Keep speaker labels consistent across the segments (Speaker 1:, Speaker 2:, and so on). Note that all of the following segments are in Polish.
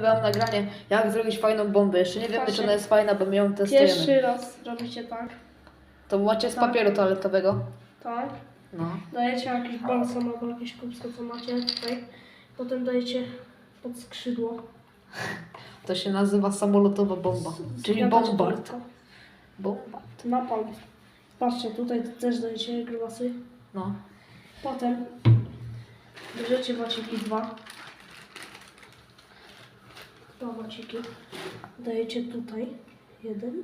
Speaker 1: wam nagranie, jak zrobić fajną bombę. Jeszcze nie wiemy, czy ona jest fajna, bo my ją testujemy.
Speaker 2: Pierwszy raz robicie tak.
Speaker 1: To macie z
Speaker 2: Tak.
Speaker 1: papieru toaletowego.
Speaker 2: Tak.
Speaker 1: No.
Speaker 2: Dajecie jakiś balsam albo jakieś kubsko, co macie tutaj. Potem dajecie pod skrzydło.
Speaker 1: To się nazywa samolotowa bomba. Czyli
Speaker 2: Zgniatacie
Speaker 1: bombard.
Speaker 2: tylko.
Speaker 1: Bomba.
Speaker 2: Napalm. Patrzcie, tutaj też dajecie grubasy.
Speaker 1: No.
Speaker 2: Potem bierzecie waciki dwa. Dwa. Dajecie tutaj jeden.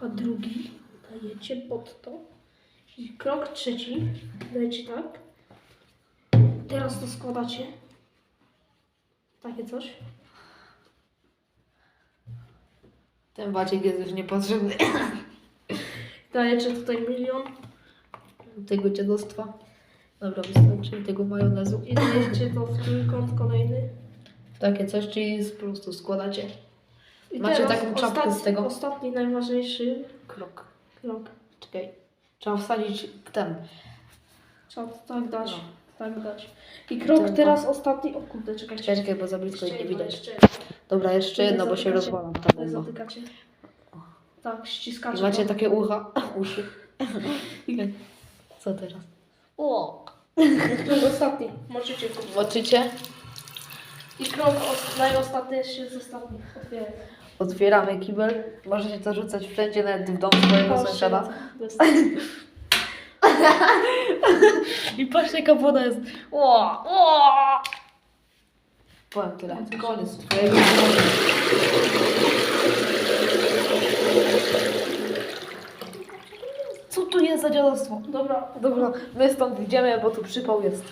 Speaker 2: A drugi dajecie pod to. I krok trzeci dajecie tak. Teraz to składacie. Takie coś.
Speaker 1: Ten wacik jest już niepotrzebny.
Speaker 2: Dajecie tutaj milion.
Speaker 1: Tego dziadostwa. Dobra, wystarczy tego majonezu.
Speaker 2: I dajecie to w trójkąt kolejny.
Speaker 1: Takie coś, czyli po prostu składacie
Speaker 2: I
Speaker 1: Macie
Speaker 2: teraz
Speaker 1: taką czapkę z tego?
Speaker 2: Ostatni, najważniejszy
Speaker 1: krok.
Speaker 2: krok.
Speaker 1: Czekaj. Trzeba wsadzić ten.
Speaker 2: Trzeba tak dać.
Speaker 1: No.
Speaker 2: Tak dać. I krok
Speaker 1: Ten
Speaker 2: teraz ostatni. O kurde, czekajcie.
Speaker 1: Czekaj, czekaj, bo za blisko
Speaker 2: Jeszcze
Speaker 1: nie widać.
Speaker 2: jeszcze jedno.
Speaker 1: Dobra, jeszcze jedno, bo się
Speaker 2: Zatykacie.
Speaker 1: rozwala ta
Speaker 2: Tutaj
Speaker 1: bomba.
Speaker 2: zatykacie. Tak, ściskacie.
Speaker 1: I macie
Speaker 2: to.
Speaker 1: takie ucha, uszy. Co teraz? O!
Speaker 2: To jest ostatni. Możecie kupić.
Speaker 1: Zobaczycie?
Speaker 2: I krok os- najostatniejszy jest ostatni. Otwieraj.
Speaker 1: Otwieramy kibel. Możecie to rzucać wszędzie, nawet w dom swojego sąsiada. I patrzcie, jaka woda jest. O! O! Powiem tyle. Koniec twojego Co tu jest za dziadostwo?
Speaker 2: Dobra,
Speaker 1: Dobra, my stąd idziemy, bo tu przypał jest.